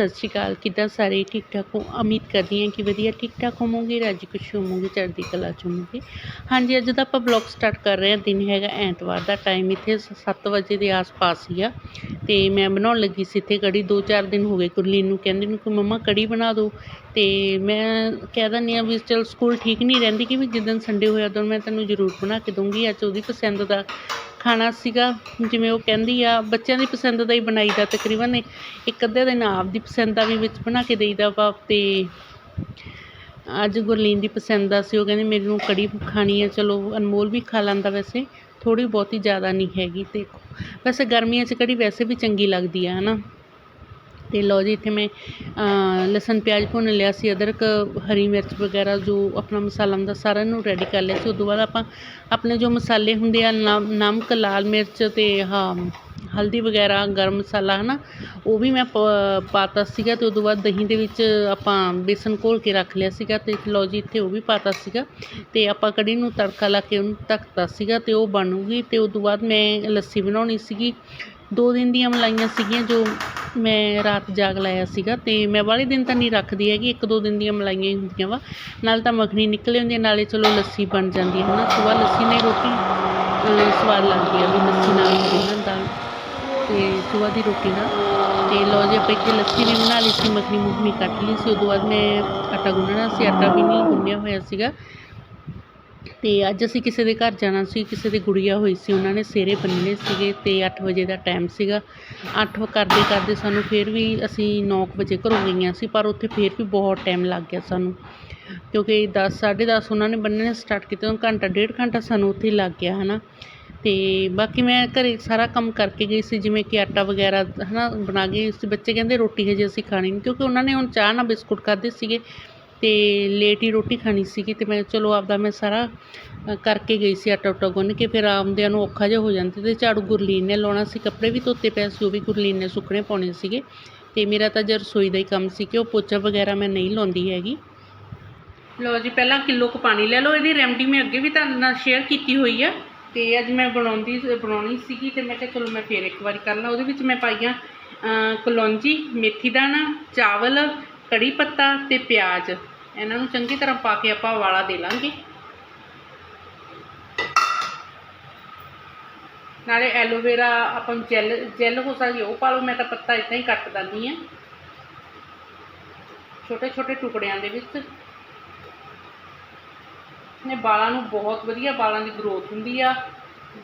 ਸਤਿ ਸ਼੍ਰੀ ਅਕਾਲ, ਕਿੱਦਾਂ ਸਾਰੇ ਠੀਕ ਠਾਕ ਹੋ? ਉਮੀਦ ਕਰਦੀ ਹਾਂ ਕਿ ਵਧੀਆ ਠੀਕ ਠਾਕ ਹੋਵੋਗੇ ਰਾਜੀ ਖੁਸ਼ੀ ਹੋਵੋਗੇ, ਚੜ੍ਹਦੀ ਕਲਾ ਚ ਹੋਵੋਗੇ। ਹਾਂਜੀ, ਅੱਜ ਦਾ ਆਪਾਂ ਬਲੌਗ ਸਟਾਰਟ ਕਰ ਰਹੇ ਹਾਂ, ਦਿਨ ਹੈਗਾ ਐਤਵਾਰ ਦਾ ਟਾਈਮ ਇੱਥੇ 7 ਵਜੇ ਦੇ ਆਸ-ਪਾਸ ਹੀ ਆ। ਤੇ ਮੈਂ ਬਣਾਉਣ ਲੱਗੀ ਸੀ ਇੱਥੇ ਕੜੀ 2-4 ਦਿਨ ਹੋ ਗਏ ਕੁਰਲੀਨ ਨੂੰ, ਕਹਿੰਦੇ ਨੂੰ ਕਿ ਮੰਮਾ ਕੜੀ ਬਣਾ ਦਿਓ ਤੇ ਮੈਂ ਕਹਿ ਦਿੰਦੀ ਹਾਂ ਵੀ ਚਲ ਸਕੂਲ ਠੀਕ ਨਹੀਂ ਰਹਿੰਦੀ, ਕਿ ਵੀ ਜਿੱਦਣ ਸੰਡੇ ਹੋਇਆ ਉਦੋਂ ਮੈਂ ਤੈਨੂੰ ਜ਼ਰੂਰ ਬਣਾ ਕੇ ਦਊਂਗੀ, ਅੱਜ ਉਹਦੀ ਪਸੰਦ ਦਾ ਖਾਣਾ ਸੀਗਾ, ਜਿਵੇਂ ਉਹ ਕਹਿੰਦੀ ਆ, ਬੱਚਿਆਂ ਦੀ ਪਸੰਦ ਦਾ ਹੀ ਬਣਾਈਦਾ ਤਕਰੀਬਨ ਇੱਕ ਅੱਧੇ ਦਿਨ ਆਪਦੀ ਪਸੰਦ ਦਾ ਵੀ ਵਿੱਚ ਬਣਾ ਕੇ ਦੇਈਦਾ ਵਾ ਅਤੇ ਅੱਜ ਗੁਰਲੀਨ ਦੀ ਪਸੰਦ ਦਾ ਸੀ। ਉਹ ਕਹਿੰਦੀ ਮੈਨੂੰ ਕੜੀ ਖਾਣੀ ਹੈ ਚਲੋ ਅਨਮੋਲ ਵੀ ਖਾ ਲੈਂਦਾ ਵੈਸੇ, ਥੋੜ੍ਹੀ ਬਹੁਤੀ ਜ਼ਿਆਦਾ ਨਹੀਂ ਹੈਗੀ। ਦੇਖੋ, ਵੈਸੇ ਗਰਮੀਆਂ 'ਚ ਕੜੀ ਵੈਸੇ ਵੀ ਚੰਗੀ ਲੱਗਦੀ ਆ ਹੈ ਨਾ ਤੇ ਲਓ ਜੀ, ਇੱਥੇ ਮੈਂ ਲਸਣ, ਪਿਆਜ਼ ਭੁੰਨ ਲਿਆ ਸੀ, ਅਦਰਕ, ਹਰੀ ਮਿਰਚ ਵਗੈਰਾ, ਜੋ ਆਪਣਾ ਮਸਾਲਾ ਹੁੰਦਾ, ਸਾਰਿਆਂ ਨੂੰ ਰੈਡੀ ਕਰ ਲਿਆ ਸੀ। ਉਸ ਤੋਂ ਬਾਅਦ ਆਪਾਂ ਆਪਣੇ ਜੋ ਮਸਾਲੇ ਹੁੰਦੇ ਆ, ਨਮ- ਨਮਕ, ਲਾਲ ਮਿਰਚ ਤੇ ਹਾਂ ਹਲਦੀ ਵਗੈਰਾ, ਗਰਮ ਮਸਾਲਾ ਹੈ ਨਾ ਉਹ ਵੀ ਮੈਂ ਪ- ਪਾਤਾ ਸੀਗਾ ਤੇ ਉਸ ਤੋਂ ਬਾਅਦ ਦਹੀਂ ਦੇ ਵਿੱਚ ਆਪਾਂ ਬੇਸਨ ਘੋਲ ਕੇ ਰੱਖ ਲਿਆ ਸੀਗਾ ਤੇ ਲਓ ਜੀ, ਇੱਥੇ ਉਹ ਵੀ ਪਾਤਾ ਸੀਗਾ ਤੇ ਆਪਾਂ ਕੜੀ ਨੂੰ ਤੜਕਾ ਲਾ ਕੇ ਉਹਨੂੰ ਧੱਕਤਾ ਸੀਗਾ ਤੇ ਉਹ ਬਣੂਗੀ ਤੇ ਉਸ ਤੋਂ ਬਾਅਦ ਮੈਂ ਲੱਸੀ ਬਣਾਉਣੀ ਸੀਗੀ। ਦੋ ਦਿਨ ਦੀਆਂ ਮਲਾਈਆਂ ਸੀਗੀਆਂ ਜੋ ਮੈਂ ਰਾਤ ਜਾਗ ਲਾਇਆ ਸੀਗਾ ਤੇ ਮੈਂ ਵਾਲੇ ਦਿਨ ਤਾਂ ਨਹੀਂ ਰੱਖਦੀ ਹੈਗੀ, ਇੱਕ ਦੋ ਦਿਨ ਦੀਆਂ ਮਲਾਈਆਂ ਹੀ ਹੁੰਦੀਆਂ ਵਾ। ਨਾਲ ਤਾਂ ਮੱਖਣੀ ਨਿਕਲੇ ਹੁੰਦੀ ਹੈ, ਨਾਲੇ ਚਲੋ ਲੱਸੀ ਬਣ ਜਾਂਦੀ ਹੈ ਨਾ ਸੁਬਾਹ ਲੱਸੀ ਨਾਲ ਹੀ ਰੋਟੀ ਸਵਾਦ ਲੱਗਦੀ ਹੈ ਵੀ ਲੱਸੀ ਨਾਲ ਹੁੰਦੀ ਨਾ ਦਾਲ ਤੇ ਸੁਬਾਹ ਦੀ ਰੋਟੀ ਨਾਲ। ਤੇ ਲਓ ਜੀ, ਆਪਾਂ ਇੱਥੇ ਲੱਸੀ ਵੀ ਬਣਾ ਲਈ ਸੀ, ਮੱਖਣੀ ਮੁਖਣੀ ਕੱਟ ਲਈ ਸੀ। ਉਦੋਂ ਬਾਅਦ ਮੈਂ ਆਟਾ ਗੁੰਨਣਾ ਸੀ, ਆਟਾ ਵੀ ਨਹੀਂ ਗੁੰਨਿਆ ਹੋਇਆ ਸੀਗਾ। ਅਤੇ ਅੱਜ ਅਸੀਂ ਕਿਸੇ ਦੇ ਘਰ ਜਾਣਾ ਸੀ, ਕਿਸੇ ਦੀ ਗੁੜੀਆ ਹੋਈ ਸੀ, ਉਹਨਾਂ ਨੇ ਸਿਹਰੇ ਬੰਨ੍ਹਣੇ ਸੀਗੇ ਅਤੇ ਅੱਠ ਵਜੇ ਦਾ ਟਾਈਮ ਸੀਗਾ। ਅੱਠ ਕਰਦੇ ਕਰਦੇ ਸਾਨੂੰ ਫਿਰ ਵੀ ਅਸੀਂ ਨੌ ਕੁ ਵਜੇ ਘਰੋਂ ਗਈਆਂ ਸੀ, ਪਰ ਉੱਥੇ ਫਿਰ ਵੀ ਬਹੁਤ ਟਾਈਮ ਲੱਗ ਗਿਆ ਸਾਨੂੰ। ਕਿਉਂਕਿ ਦਸ, ਸਾਢੇ ਦਸ ਉਹਨਾਂ ਨੇ ਬੰਨ੍ਹਣੇ ਸਟਾਰਟ ਕੀਤੇ ਤਾਂ ਘੰਟਾ, ਡੇਢ ਘੰਟਾ ਸਾਨੂੰ ਉੱਥੇ ਹੀ ਲੱਗ ਗਿਆ ਹੈ ਨਾ ਅਤੇ ਬਾਕੀ ਮੈਂ ਘਰ ਸਾਰਾ ਕੰਮ ਕਰਕੇ ਗਈ ਸੀ, ਜਿਵੇਂ ਕਿ ਆਟਾ ਵਗੈਰਾ ਹੈ ਨਾ ਬਣਾ ਗਈ ਸੀ ਬੱਚੇ ਕਹਿੰਦੇ ਰੋਟੀ ਹਜੇ ਅਸੀਂ ਖਾਣੀ ਨਹੀਂ ਕਿਉਂਕਿ ਉਹਨਾਂ ਨੇ ਹੁਣ ਚਾਹ ਨਾਲ ਬਿਸਕੁਟ ਖਾਧੇ ਸੀਗੇ। ਤੇ ਲੇਟ ਹੀ ਰੋਟੀ ਖਾਣੀ ਸੀਗੀ ਤੇ ਮੈਂ ਚਲੋ ਆਪਦਾ ਮੈਂ ਸਾਰਾ ਕਰਕੇ ਗਈ ਸੀ ਆਟਾ ਉਟਾ ਗੁੰਨ ਕੇ ਫਿਰ ਆਉਂਦਿਆਂ ਨੂੰ ਔਖਾ ਜਿਹਾ ਹੋ ਜਾਂਦਾ ਤੇ ਝਾੜੂ ਗੁਰਲੀਨ ਨੇ ਲਾਉਣਾ ਸੀ ਕੱਪੜੇ ਵੀ ਧੋਤੇ ਪਏ ਸੀ ਉਹ ਵੀ ਗੁਰਲੀਨ ਨੇ ਸੁੱਕਣੇ ਪਾਉਣੇ ਸੀਗੇ ਤੇ ਮੇਰਾ ਤਾਂ ਜੇ ਰਸੋਈ ਦਾ ਹੀ ਕੰਮ ਸੀ ਕਿ ਉਹ ਪੋਚਾ ਵਗੈਰਾ ਮੈਂ ਨਹੀਂ ਲਾਉਂਦੀ ਹੈਗੀ। ਲਓ ਜੀ ਪਹਿਲਾਂ ਕਿਲੋ ਕੁ ਪਾਣੀ ਲੈ ਲਓ ਇਹਦੀ ਰੈਮਡੀ ਮੈਂ ਅੱਗੇ ਵੀ ਤੁਹਾਡੇ ਨਾਲ ਸ਼ੇਅਰ ਕੀਤੀ ਹੋਈ ਆ ਤੇ ਅੱਜ ਮੈਂ ਬਣਾਉਂਦੀ ਬਣਾਉਣੀ ਸੀਗੀ ਤੇ ਮੈਂ ਕਿਹਾ ਚਲੋ ਮੈਂ ਫੇਰ ਇੱਕ ਵਾਰੀ ਕਰ ਲਾਂ ਉਹਦੇ ਵਿੱਚ ਮੈਂ ਪਾਈਆਂ ਅ, ਕਲੌਂਜੀ ਮੇਥੀ ਦਾਣਾ ਚਾਵਲ ਕੜੀ ਪੱਤਾ ਤੇ ਪਿਆਜ਼। ਇਹਨਾਂ ਨੂੰ ਚੰਗੀ ਤਰ੍ਹਾਂ ਪਾ ਕੇ ਆਪਾਂ ਵਾਲਾ ਦੇ ਲਾਂਗੇ। ਨਾਲੇ ਐਲੋਵੇਰਾ ਆਪਾਂ ਨੂੰ ਜੈਲ ਜੈਲ ਹੋ ਸਕਦੀ ਉਹ ਪਾ ਲਓ, ਮੈਂ ਤਾਂ ਪੱਤਾ ਇਦਾਂ ਹੀ ਕੱਟ ਦਿੰਦੀ ਆ। ਛੋਟੇ ਛੋਟੇ ਟੁਕੜਿਆਂ ਦੇ ਵਿੱਚ। ਨੇ ਵਾਲਾਂ ਨੂੰ ਬਹੁਤ ਵਧੀਆ ਵਾਲਾਂ ਦੀ ਗਰੋਥ ਹੁੰਦੀ ਆ।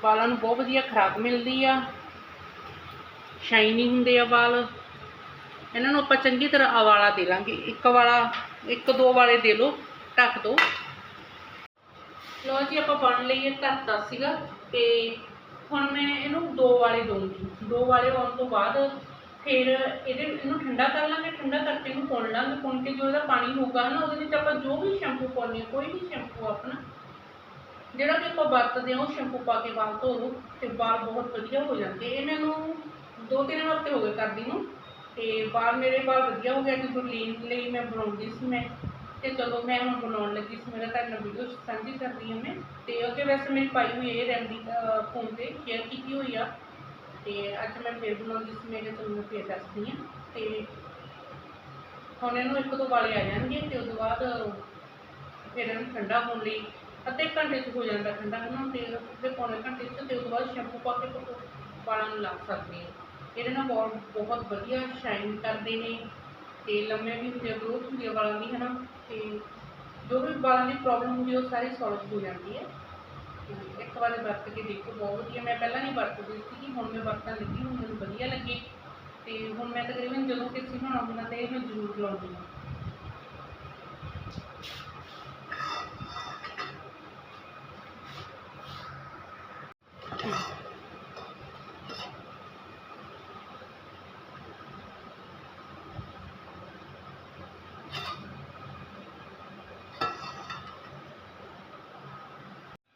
ਵਾਲਾਂ ਨੂੰ ਬਹੁਤ ਵਧੀਆ ਖੁਰਾਕ ਮਿਲਦੀ ਆ। ਸ਼ਾਈਨੀ ਹੁੰਦੇ ਆ ਵਾਲ ਇਹਨਾਂ ਨੂੰ ਆਪਾਂ ਚੰਗੀ ਤਰ੍ਹਾਂ ਅਵਾਲਾ ਦੇ ਲਾਂਗੇ। ਇੱਕ ਵਾਲਾ, ਇੱਕ ਦੋ ਵਾਲੇ ਦੇ ਲਓ, ਢੱਕ ਦਿਓ ਲੋ ਜੀ, ਆਪਾਂ ਬਣ ਲਈਏ ਢੱਕਦਾ ਸੀਗਾ ਤੇ ਹੁਣ ਮੈਂ ਇਹਨੂੰ ਦੋ ਵਾਲੇ ਦਊਂਗੀ। ਦੋ ਵਾਲੇ ਆਉਣ ਤੋਂ ਬਾਅਦ ਫਿਰ ਇਹਦੇ ਇਹਨੂੰ ਠੰਡਾ ਕਰ ਲਾਂਗੇ, ਠੰਡਾ ਕਰਕੇ ਇਹਨੂੰ ਪੁਣ ਲਾਂਗੇ। ਪੁਣ ਕੇ ਜੋ ਇਹਦਾ ਪਾਣੀ ਹੋਊਗਾ ਨਾ ਉਹਦੇ ਵਿੱਚ ਆਪਾਂ ਜੋ ਵੀ ਸ਼ੈਂਪੂ ਪਾਉਂਦੇ ਹਾਂ, ਕੋਈ ਵੀ ਸ਼ੈਂਪੂ ਆਪਣਾ, ਜਿਹੜਾ ਕਿ ਆਪਾਂ ਵਰਤਦੇ ਹਾਂ, ਉਹ ਸ਼ੈਂਪੂ ਪਾ ਕੇ ਵਾਲ ਧੋ ਲਓ ਤੇ ਵਾਲ ਬਹੁਤ ਵਧੀਆ ਹੋ ਜਾਂਦੇ। ਇਹ ਮੈਨੂੰ ਦੋ ਤਿੰਨ ਹਫ਼ਤੇ ਹੋ ਗਏ ਕਰਦੀ ਨੂੰ। ਤੇ ਵਾਲ ਮੇਰੇ ਵਾਲ ਵਧੀਆ ਹੋ ਗਿਆ ਕਿ ਗੁਰਲੀਨ ਲਈ ਮੈਂ ਬਣਾਉਂਦੀ ਸੀ ਮੈਂ। ਤੇ ਚਲੋ ਮੈਂ ਹੁਣ ਬਣਾਉਣ ਲੱਗੀ ਸੀ, ਮੇਰਾ ਤੁਹਾਡੇ ਨਾਲ ਵੀਡੀਓ ਸਾਂਝੀ ਕਰਦੀ ਹਾਂ ਮੈਂ। ਤੇ ਉਹਦੇ ਵੈਸੇ ਮੇਰੀ ਪਾਈ ਹੋਈ ਇਹ ਰੈਮਡੀ ਫੋਨ ਤੇ ਸ਼ੇਅਰ ਕੀਤੀ ਹੋਈ ਆ। ਤੇ ਅੱਜ ਮੈਂ ਫੇਰ ਬਣਾਉਂਦੀ ਸੀ, ਮੈਂ ਕਿਹਾ ਚਲੋ ਫੇਰ ਦੱਸਦੀ ਹਾਂ। ਤੇ ਹੁਣ ਇਹਨੂੰ ਇੱਕ ਦੋ ਵਾਲੇ ਆ ਜਾਣਗੇ ਤੇ ਉਸ ਤੋਂ ਬਾਅਦ ਫਿਰ ਇਹਨੂੰ ਠੰਡਾ ਹੋਣ ਲਈ ਅੱਧੇ ਘੰਟੇ 'ਚ ਹੋ ਜਾਂਦਾ ਠੰਡਾ ਨਾ ਤੇ ਅੱਧੇ ਪੌਣੇ ਘੰਟੇ 'ਚ ਤੇ ਉਸ ਤੋਂ ਬਾਅਦ ਸ਼ੈਂਪੂ ਪਾ ਕੇ ਵਾਲਾਂ ਨੂੰ ਲਾ ਸਕਦੇ ਹਾਂ। ਇਹਦੇ ਨਾਲ ਵਾਲ ਬਹੁਤ ਵਧੀਆ ਸ਼ਾਈਨ ਕਰਦੇ ਨੇ ਤੇ ਲੰਮੇ ਵੀ ਹੁੰਦੇ ਆ ਗਰੋਥ ਹੁੰਦੀ ਆ ਵਾਲਾਂ ਦੀ, ਹਨਾ? ਤੇ ਜੋ ਵੀ ਵਾਲਾਂ ਦੀ ਪ੍ਰੋਬਲਮ ਹੁੰਦੀ ਉਹ ਸਾਰੀ ਸੋਲਵ ਹੋ ਜਾਂਦੀ ਹੈ ਤੇ ਇੱਕ ਵਾਰੀ ਵਰਤ ਕੇ ਦੇਖੋ, ਬਹੁਤ ਵਧੀਆ। ਮੈਂ ਪਹਿਲਾਂ ਨਹੀਂ ਵਰਤਦੀ ਸੀ ਹੁਣ ਮੈਂ ਵਰਤਣ ਲੱਗੀ, ਹੁਣ ਮੈਨੂੰ ਵਧੀਆ ਲੱਗੇ। ਤੇ ਹੁਣ ਮੈਂ ਤਕਰੀਬਨ ਜਦੋਂ ਕਿਸੇ ਹੁਣ ਆਉਂਦਾ, ਤੇ ਇਹ ਮੈਂ ਜ਼ਰੂਰ ਲਾਉਂਦੀ ਹਾਂ।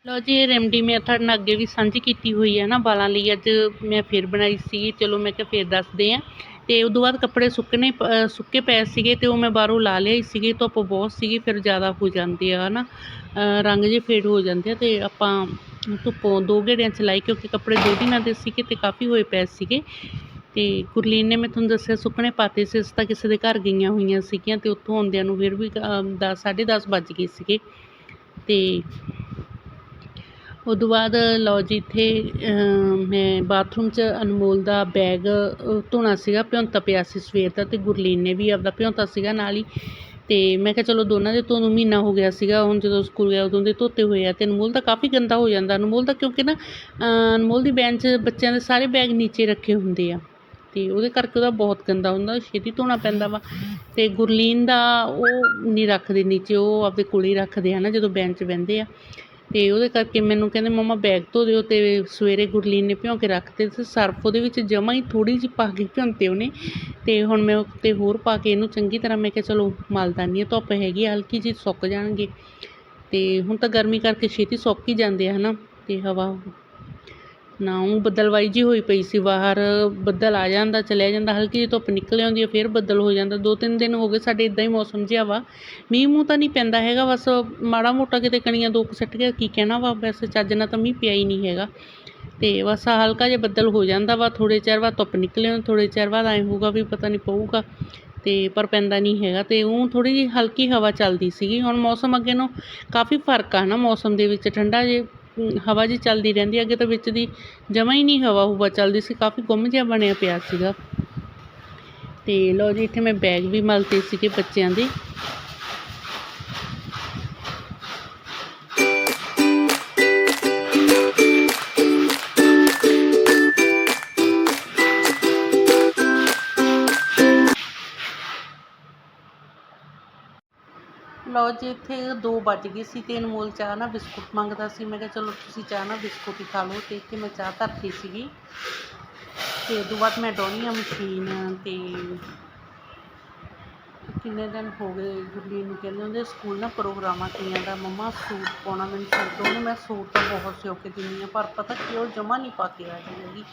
ਲਓ ਜੀ, ਇਹ ਰੈਮਡੀ ਮੈਂ ਤੁਹਾਡੇ ਨਾਲ ਅੱਗੇ ਵੀ ਸਾਂਝੀ ਕੀਤੀ ਹੋਈ ਹੈ ਨਾ, ਵਾਲਾਂ ਲਈ ਅੱਜ ਮੈਂ ਫਿਰ ਬਣਾਈ ਸੀ, ਚਲੋ ਮੈਂ ਕਿਹਾ ਫਿਰ ਦੱਸਦੇ ਆ ਤੇ ਉਦੋਂ ਬਾਅਦ ਕੱਪੜੇ ਸੁੱਕਣੇ ਪ- ਸੁੱਕੇ ਪਏ ਸੀਗੇ ਤੇ ਉਹ ਮੈਂ ਬਾਹਰੋਂ ਲਾ ਲਿਆਈ ਸੀਗੇ, ਧੁੱਪ ਬਹੁਤ ਸੀਗੀ, ਫਿਰ ਜ਼ਿਆਦਾ ਹੋ ਜਾਂਦੇ ਆ ਹਨਾ, ਅਹ ਰੰਗ ਜੇ ਫੇਡ ਹੋ ਜਾਂਦੇ ਆ ਤੇ ਆਪਾਂ ਧੁੱਪੋਂ ਦੋ ਗੇੜਿਆਂ ਚ ਲਾਈ ਕਿਉਂਕਿ ਕੱਪੜੇ ਦੋ ਦਿਨਾਂ ਦੇ ਸੀਗੇ ਤੇ ਕਾਫੀ ਹੋਏ ਪਏ ਸੀਗੇ। ਤੇ ਗੁਰਲੀਨ ਨੇ ਮੈਂ ਤੁਹਾਨੂੰ ਦੱਸਿਆ ਸੁੱਕਣੇ ਪਾਤੇ ਸੀ, ਅਸੀਂ ਤਾਂ ਕਿਸੇ ਦੇ ਘਰ ਗਈਆਂ ਹੋਈਆਂ ਸੀਗੀਆਂ ਤੇ ਉੱਥੋਂ ਆਉਂਦਿਆਂ ਨੂੰ ਫਿਰ ਵੀ ਦਸ, ਸਾਢੇ ਦਸ ਵੱਜ ਗਏ ਸੀਗੇ। ਤੇ ਉਦੋਂ ਬਾਅਦ ਲਓ ਜੀ ਇੱਥੇ ਮੈਂ ਬਾਥਰੂਮ 'ਚ ਅਨਮੋਲ ਦਾ ਬੈਗ ਧੋਣਾ ਸੀਗਾ, ਭਿਉਂਤਾ ਪਿਆ ਸੀ ਸਵੇਰ ਦਾ ਅਤੇ ਗੁਰਲੀਨ ਨੇ ਵੀ ਆਪਦਾ ਭਿਉਂਤਾ ਸੀਗਾ ਨਾਲ ਹੀ। ਅਤੇ ਮੈਂ ਕਿਹਾ ਚਲੋ ਦੋਨਾਂ ਦੇ ਧੋਣ ਨੂੰ ਮਹੀਨਾ ਹੋ ਗਿਆ ਸੀਗਾ, ਹੁਣ ਜਦੋਂ ਸਕੂਲ ਗਿਆ ਉਦੋਂ ਦੇ ਧੋਤੇ ਹੋਏ ਆ ਅਤੇ ਅਨਮੋਲ ਦਾ ਕਾਫੀ ਗੰਦਾ ਹੋ ਜਾਂਦਾ। ਅਨਮੋਲ ਦਾ ਕਿਉਂਕਿ ਨਾ ਅਨਮੋਲ ਦੀ ਬੈਂਚ ਬੱਚਿਆਂ ਦੇ ਸਾਰੇ ਬੈਗ ਨੀਚੇ ਰੱਖੇ ਹੁੰਦੇ ਆ ਅਤੇ ਉਹਦੇ ਕਰਕੇ ਉਹਦਾ ਬਹੁਤ ਗੰਦਾ ਹੁੰਦਾ, ਛੇਤੀ ਧੋਣਾ ਪੈਂਦਾ ਵਾ। ਅਤੇ ਗੁਰਲੀਨ ਦਾ ਉਹ ਨਹੀਂ ਰੱਖਦੇ ਨੀਚੇ, ਉਹ ਆਪਦੇ ਕੋਲ ਹੀ ਰੱਖਦੇ ਆ ਨਾ ਜਦੋਂ ਬੈਂਚ ਬਹਿੰਦੇ ਆ। ਅਤੇ ਉਹਦੇ ਕਰਕੇ ਮੈਨੂੰ ਕਹਿੰਦੇ, ਮੰਮਾ ਬੈਗ ਧੋ ਦਿਓ ਅਤੇ ਸਵੇਰੇ ਗੁਰਲੀਨ ਨੇ ਭਿਉਂ ਕੇ ਰੱਖਤੇ ਤੇ ਸਰਫ ਉਹਦੇ ਵਿੱਚ ਜਮਾ ਹੀ ਥੋੜ੍ਹੀ ਜਿਹੀ ਪਾ ਕੇ ਭਿਉਂਤੇ ਉਹਨੇ। ਅਤੇ ਹੁਣ ਮੈਂ ਉੱਤੇ ਹੋਰ ਪਾ ਕੇ ਇਹਨੂੰ ਚੰਗੀ ਤਰ੍ਹਾਂ ਮੈਂ ਕਿਹਾ, ਚਲੋ ਮਲ ਦਾਨੀ ਆ, ਧੁੱਪ ਹੈਗੀ ਆ, ਹਲਕੀ ਜਿਹੀ ਸੁੱਕ ਜਾਣਗੇ। ਅਤੇ ਹੁਣ ਤਾਂ ਗਰਮੀ ਕਰਕੇ ਛੇਤੀ ਸੁੱਕ ਹੀ ਜਾਂਦੇ ਆ ਹੈ ਨਾ ਅਤੇ ਹਵਾ ਨਾ, ਉਹ ਬੱਦਲਵਾਈ ਜਿਹੀ ਹੋਈ ਪਈ ਸੀ, ਬਾਹਰ ਬੱਦਲ ਆ ਜਾਂਦਾ, ਚਲਿਆ ਜਾਂਦਾ, ਹਲਕੀ ਜਿਹੀ ਧੁੱਪ ਨਿਕਲ ਆਉਂਦੀ ਹੈ, ਫਿਰ ਬੱਦਲ ਹੋ ਜਾਂਦਾ। ਦੋ ਤਿੰਨ ਦਿਨ ਹੋ ਗਏ, ਸਾਡੇ ਇੱਦਾਂ ਹੀ ਮੌਸਮ ਜਿਹਾ ਵਾ। ਮੀਂਹ ਮੂੰਹ ਤਾਂ ਨਹੀਂ ਪੈਂਦਾ ਹੈਗਾ, ਬਸ ਮਾੜਾ ਮੋਟਾ ਕਿਤੇ ਕਣੀਆਂ ਦੋ ਕੁ ਸੱਟ ਗਿਆ, ਕੀ ਕਹਿਣਾ ਵਾ ਵੈਸੇ ਚੱਜ ਨਾਲ ਤਾਂ ਮੀਂਹ ਪਿਆ ਹੀ ਨਹੀਂ ਹੈਗਾ। ਅਤੇ ਬਸ ਹਲਕਾ ਜਿਹਾ ਬੱਦਲ ਹੋ ਜਾਂਦਾ ਵਾ, ਥੋੜ੍ਹੇ ਚਿਰ ਬਾਅਦ ਧੁੱਪ ਨਿਕਲ ਆਉਂਦੀ ਥੋੜ੍ਹੇ ਚਿਰ ਬਾਅਦ ਐਂ ਹੋਊਗਾ ਵੀ ਪਤਾ ਨਹੀਂ ਪਊਗਾ ਅਤੇ ਪਰ ਪੈਂਦਾ ਨਹੀਂ ਹੈਗਾ। ਅਤੇ ਉਹ ਥੋੜ੍ਹੀ ਜਿਹੀ ਹਲਕੀ ਹਵਾ ਚੱਲਦੀ ਸੀਗੀ, ਹੁਣ ਮੌਸਮ ਅੱਗੇ ਨੂੰ ਕਾਫੀ ਫ਼ਰਕ ਆ ਨਾ ਮੌਸਮ ਦੇ ਵਿੱਚ, ਠੰਡਾ ਜੇ ਹਵਾ ਜੀ ਚੱਲਦੀ ਰਹਿੰਦੀ ਅੱਗੇ ਤਾਂ ਵਿੱਚ ਦੀ ਜਮਾ ਹੀ ਨਹੀਂ ਹਵਾ ਹੁਵਾ ਚੱਲਦੀ ਸੀ, ਕਾਫੀ ਗੁੰਮ ਜਿਹਾ ਬਣਿਆ ਪਿਆ ਸੀਗਾ। ਅਤੇ ਲਓ ਜੀ, ਇੱਥੇ ਮੈਂ ਬੈਗ ਵੀ ਮਲਤੇ ਸੀਗੇ ਬੱਚਿਆਂ ਦੇ। ਲਓ ਜੀ, ਇੱਥੇ 2 ਵੱਜ ਗਏ ਸੀ ਤੇ ਅਨਮੋਲ ਚਾਹ ਨਾ ਬਿਸਕੁਟ ਮੰਗਦਾ ਸੀ। ਮੈਂ ਕਿਹਾ ਚਲੋ ਤੁਸੀਂ ਚਾਹ ਨਾ ਬਿਸਕੁਟ ਹੀ ਖਾ ਲਓ। ਤੇ ਇੱਥੇ ਮੈਂ ਚਾਹ ਧਰਤੀ ਸੀਗੀ। ਤੇ ਉਦੋਂ ਬਾਅਦ ਮੈਂ ਡੋਨੀ ਆ ਮਸ਼ੀਨ ਤੇ ਕਿੰਨੇ ਦਿਨ ਹੋ ਗਏ ਗੁਰਲੀਨ ਨੂੰ ਕਹਿੰਦੇ ਹੁੰਦੇ ਸਕੂਲ ਨਾ ਪ੍ਰੋਗਰਾਮਾਂ ਤੀਆਂ ਦਾ, ਮੰਮਾ ਸੂਟ ਪਾਉਣਾ ਮੈਨੂੰ ਸੂਟ ਦਿਓ ਉਹਨੂੰ ਮੈਂ ਸੂਟ ਤਾਂ ਬਹੁਤ ਸਿਓ ਕੇ ਦਿੰਦੀ ਹਾਂ ਪਰ ਪਤਾ ਕਿ ਉਹ ਜਮਾ ਨਹੀਂ ਪਾ ਕੇ ਰਾਜੀ ਹੈਗੀ।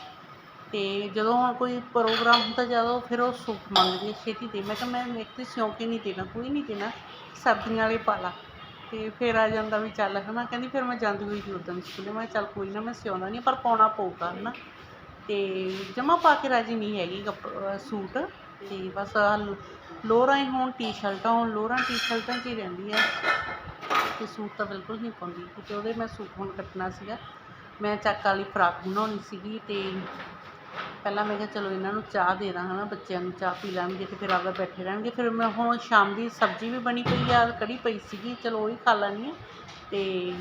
ਤੇ ਜਦੋਂ ਹੁਣ ਕੋਈ ਪ੍ਰੋਗਰਾਮ ਹੁੰਦਾ, ਜਦੋਂ ਫਿਰ ਉਹ ਸੂਟ ਮੰਗਦੀ ਹੈ ਛੇਤੀ ਦੇ। ਮੈਂ ਕਿਹਾ, ਮੈਂ ਇੱਕ ਤੇ ਸਿਉਂ ਕੇ ਨਹੀਂ ਦੇਣਾ, ਕੋਈ ਨਹੀਂ ਦੇਣਾ। ਸਰਦੀਆਂ ਵਾਲੇ ਪਾ ਲਾ। ਤੇ ਫਿਰ ਆ ਜਾਂਦਾ ਵੀ ਚੱਲ ਹਨਾ, ਕਹਿੰਦੀ ਫਿਰ ਮੈਂ ਜਾਂਦੀ ਹੋਈ ਸੀ ਉਦੋਂ ਸਕੂਲੇ, ਮੈਂ ਕਿਹਾ ਚੱਲ ਕੋਈ ਨਾ ਮੈਂ ਸਿਉਂਦਾ ਨਹੀਂ ਪਰ ਪਾਉਣਾ ਪਊਗਾ ਹਨਾ। ਤੇ ਜਮਾ ਪਾ ਕੇ ਰਾਜੀ ਨਹੀਂ ਹੈਗੀ ਕੱਪ ਅਹ ਸੂਟ। ਤੇ ਬਸ ਆਹ ਲੋ- ਲੋਅਰਾਂ ਹੀ ਹੋਣ, ਟੀ-ਸ਼ਰਟਾਂ ਹੋਣ ਲੋਅਰਾਂ ਟੀ-ਸ਼ਰਟਾਂ 'ਚ ਹੀ ਰਹਿੰਦੀ ਆ। ਤੇ ਸੂਟ ਤਾਂ ਬਿਲਕੁਲ ਨਹੀਂ ਪਾਉਂਦੀ। ਕਿਉਂਕਿ ਉਹਦੇ ਮੈਂ ਸੂਟ ਹੁਣ ਕੱਟਣਾ ਸੀਗਾ। ਮੈਂ ਚੱਕ ਵਾਲੀ ਫਰਾਕ ਬਣਾਉਣੀ ਸੀਗੀ ਤੇ ਪਹਿਲਾਂ ਮੈਂ ਕਿਹਾ ਚਲੋ ਇਹਨਾਂ ਨੂੰ ਚਾਹ ਦੇ ਦਾਂ, ਹਨਾ, ਬੱਚਿਆਂ ਨੂੰ ਚਾਹ ਪੀ ਲੈਣਗੇ ਅਤੇ ਫਿਰ ਆਪਦਾ ਬੈਠੇ ਰਹਿਣਗੇ। ਫਿਰ ਮੈਂ ਹੁਣ ਸ਼ਾਮ ਦੀ ਸਬਜ਼ੀ ਵੀ ਬਣੀ ਪਈ ਆ, ਕੜੀ ਪਈ ਸੀਗੀ, ਚਲੋ ਉਹ ਹੀ ਖਾ ਲੈਣੀ ਆ ਅਤੇ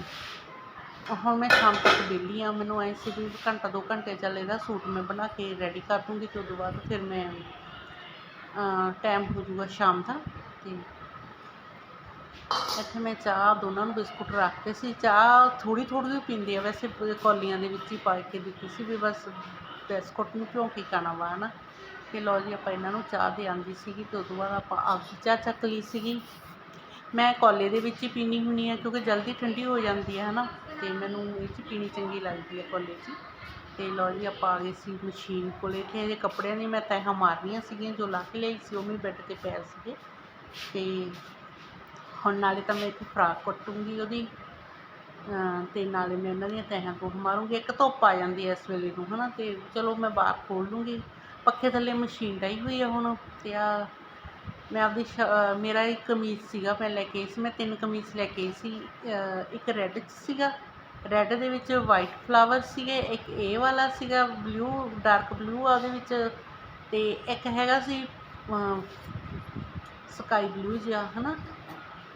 ਹੁਣ ਮੈਂ ਸ਼ਾਮ ਤੱਕ ਵਿਹਲੀ ਆ ਮੈਨੂੰ ਐਂ ਸੀ ਵੀ ਘੰਟਾ ਦੋ ਘੰਟੇ ਚੱਲ ਇਹਦਾ ਸੂਟ ਮੈਂ ਬਣਾ ਕੇ ਰੈਡੀ ਕਰ ਦੂੰਗੀ ਤੇ ਉਦੋਂ ਬਾਅਦ ਫਿਰ ਮੈਂ ਟਾਈਮ ਹੋ ਜਾਊਗਾ ਸ਼ਾਮ ਦਾ। ਅਤੇ ਇੱਥੇ ਮੈਂ ਚਾਹ ਦੋਨਾਂ ਨੂੰ ਬਿਸਕੁਟ ਰੱਖ ਕੇ ਸੀ। ਚਾਹ ਥੋੜ੍ਹੀ ਥੋੜ੍ਹੀ ਹੀ ਪੀਂਦੇ ਆ, ਵੈਸੇ ਕੌਲੀਆਂ ਦੇ ਵਿੱਚ ਹੀ ਪਾ ਕੇ ਦਿੱਤੀ ਸੀ ਵੀ ਬਸ ਬਿਸਕੁਟ ਨੂੰ ਭਿਉਂ ਕੇ ਖਾਣਾ ਵਾ ਹੈ ਨਾ ਤੇ ਲਓ ਜੀ, ਆਪਾਂ ਇਹਨਾਂ ਨੂੰ ਚਾਹ ਦੇ ਆਂਦੀ ਸੀਗੀ ਤੇ ਉਦੋਂ ਬਾਅਦ ਆਪਾਂ ਆਪਦੀ ਚਾਹ ਚੱਕ ਲਈ ਸੀਗੀ। ਮੈਂ ਕੌਲੇ ਦੇ ਵਿੱਚ ਹੀ ਪੀਣੀ ਹੁੰਦੀ ਆ ਕਿਉਂਕਿ ਜਲਦੀ ਠੰਡੀ ਹੋ ਜਾਂਦੀ ਹੈ ਹਨਾ। ਤੇ ਮੈਨੂੰ ਇਹ 'ਚ ਪੀਣੀ ਚੰਗੀ ਲੱਗਦੀ ਹੈ ਕੌਲੇ 'ਚ। ਹੀ। ਤੇ ਲਓ ਜੀ, ਆਪਾਂ ਆ ਗਏ ਸੀ ਮਸ਼ੀਨ ਕੋਲੇ। ਇੱਥੇ ਅਜੇ ਕੱਪੜਿਆਂ ਦੀ ਮੈਂ ਤਹਿਆਂ ਮਾਰਨੀਆਂ ਸੀਗੀਆਂ, ਜੋ ਲਾ ਕੇ ਲਈ ਸੀ, ਉਹ ਵੀ ਬੈੱਡ 'ਤੇ ਪਏ ਸੀਗੇ। ਤੇ ਹੁਣ ਨਾਲੇ ਤਾਂ ਮੈਂ ਇੱਥੇ ਫਰਾਕ ਕੱਟੂੰਗੀ ਉਹਦੀ ਅਮ ਤੇ ਨਾਲੇ ਮੈਂ ਉਹਨਾਂ ਦੀਆਂ ਤਹਿਆਂ ਤੋਂ ਮਾਰੂੰਗੀ, ਇੱਕ ਧੁੱਪ ਆ ਜਾਂਦੀ ਹੈ ਇਸ ਵੇਲੇ ਨੂੰ, ਹਨਾ, ਤੇ ਚਲੋ ਮੈਂ ਬਾਹਰ ਖੋਲ ਲੂੰਗੀ, ਪੱਖੇ ਥੱਲੇ ਮਸ਼ੀਨ ਡਾਈ ਹੋਈ ਆ ਹੁਣ, ਤੇ ਆ ਮੈਂ ਆਪਦੀ ਸ਼ ਮੇਰਾ ਇੱਕ ਕਮੀਜ਼ ਸੀਗਾ ਮੈਂ ਲੈ ਕੇ ਆਈ ਸੀ, ਮੈਂ ਤਿੰਨ ਕਮੀਜ਼ ਲੈ ਕੇ ਆਈ ਸੀ ਇੱਕ ਰੈੱਡ 'ਚ ਸੀਗਾ ਰੈੱਡ ਦੇ ਵਿੱਚ ਵਾਈਟ ਫਲਾਵਰ ਸੀਗੇ, ਇੱਕ ਇਹ ਵਾਲਾ ਸੀਗਾ ਬਲੂ ਡਾਰਕ ਬਲੂ ਆ ਉਹਦੇ ਵਿੱਚ, ਤੇ ਇੱਕ ਹੈਗਾ ਸੀ ਸਕਾਈ ਬਲੂ ਜਿਹਾ, ਹਨਾ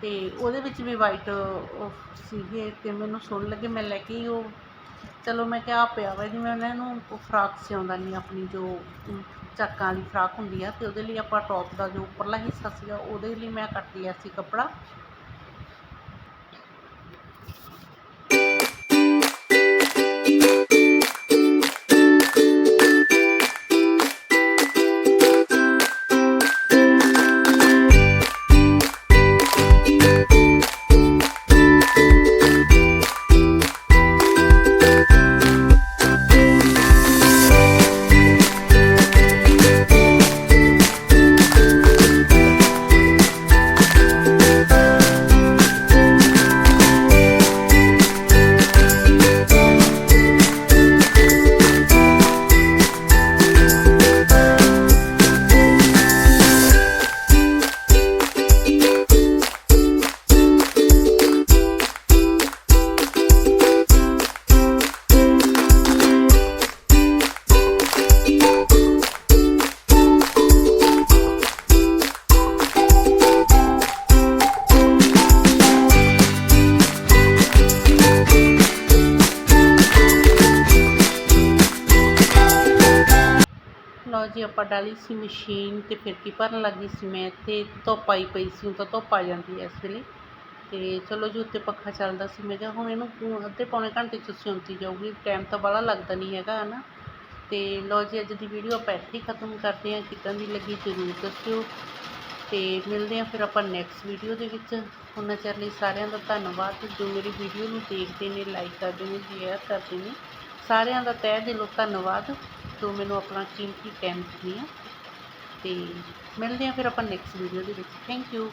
ਤੇ ਉਹਦੇ ਵਿੱਚ ਵੀ ਵਾਈਟ ਸੀਗੇ ਅਤੇ ਮੈਨੂੰ ਸੋਹਣੇ ਲੱਗੇ। ਮੈਂ ਲੈ ਕੇ ਹੀ ਉਹ ਚਲੋ ਮੈਂ ਕਿਹਾ ਪਿਆ ਵਾ ਜਿਵੇਂ ਉਹਨਾਂ ਨੂੰ ਫਰਾਕ ਸਿਉਂਦਾ ਨਹੀਂ ਆਪਣੀ ਜੋ ਅਮ, ਚਾਕਾਂ ਵਾਲੀ ਫਰਾਕ ਹੁੰਦੀ ਆ ਅਤੇ ਉਹਦੇ ਲਈ ਆਪਾਂ ਟੌਪ ਦਾ ਜੋ ਉੱਪਰਲਾ ਹਿੱਸਾ ਸੀਗਾ ਉਹਦੇ ਲਈ ਮੈਂ ਕੱਟ ਲਿਆ ਸੀ ਕੱਪੜਾ। ਸਬਜ਼ੀ ਆਪਾਂ ਡਾਲੀ ਸੀ ਮਸ਼ੀਨ ਤੇ ਫਿਰਕੀ ਭਰਨ ਲੱਗੀ ਸੀ ਮੈਂ ਤੇ ਧੁੱਪ ਆਈ ਪਈ ਸੀ ਉਹ ਤਾਂ ਧੁੱਪ ਆ ਜਾਂਦੀ ਹੈ ਇਸ ਵੇਲੇ। ਤੇ ਚਲੋ ਜੀ, ਉੱਤੇ ਪੱਖਾ ਚੱਲਦਾ ਸੀ। ਮੈਂ ਕਿਹਾ ਹੁਣ ਇਹਨੂੰ ਅੱਧੇ ਪੌਣੇ ਘੰਟੇ 'ਚ ਸਿਉਂਤੀ ਜਾਊਗੀ ਟਾਈਮ ਤਾਂ ਬਾਹਲਾ ਲੱਗਦਾ ਨਹੀਂ ਹੈਗਾ, ਹਨਾ। ਤੇ ਲਓ ਜੀ, ਅੱਜ ਦੀ ਵੀਡੀਓ ਆਪਾਂ ਇੱਥੇ ਹੀ ਖਤਮ ਕਰਦੇ ਹਾਂ। ਕਿੱਦਾਂ ਦੀ ਲੱਗੀ ਜ਼ਰੂਰ ਦੱਸਿਓ। ਤੇ ਮਿਲਦੇ ਹਾਂ ਫਿਰ ਆਪਾਂ ਨੈਕਸਟ ਵੀਡੀਓ ਦੇ ਵਿੱਚ। ਉਹਨਾਂ ਚਿਰ ਲਈ ਸਾਰਿਆਂ ਦਾ ਧੰਨਵਾਦ। ਜੋ ਮੇਰੀ ਵੀਡੀਓ ਨੂੰ ਦੇਖਦੇ ਨੇ ਲਾਈਕ ਕਰਦੇ ਨੇ ਸ਼ੇਅਰ ਕਰਦੇ ਨੇ, ਸਾਰਿਆਂ ਦਾ ਤਹਿ ਦਿਲੋਂ ਧੰਨਵਾਦ। ਜੋ ਮੈਨੂੰ ਆਪਣਾ ਕੀਮਤੀ ਟਾਈਮ ਦਿੰਦੇ ਆ ਤੇ ਮਿਲਦੇ ਹਾਂ ਫਿਰ ਆਪਾਂ ਨੈਕਸਟ ਵੀਡੀਓ ਦੇ ਵਿੱਚ। Thank you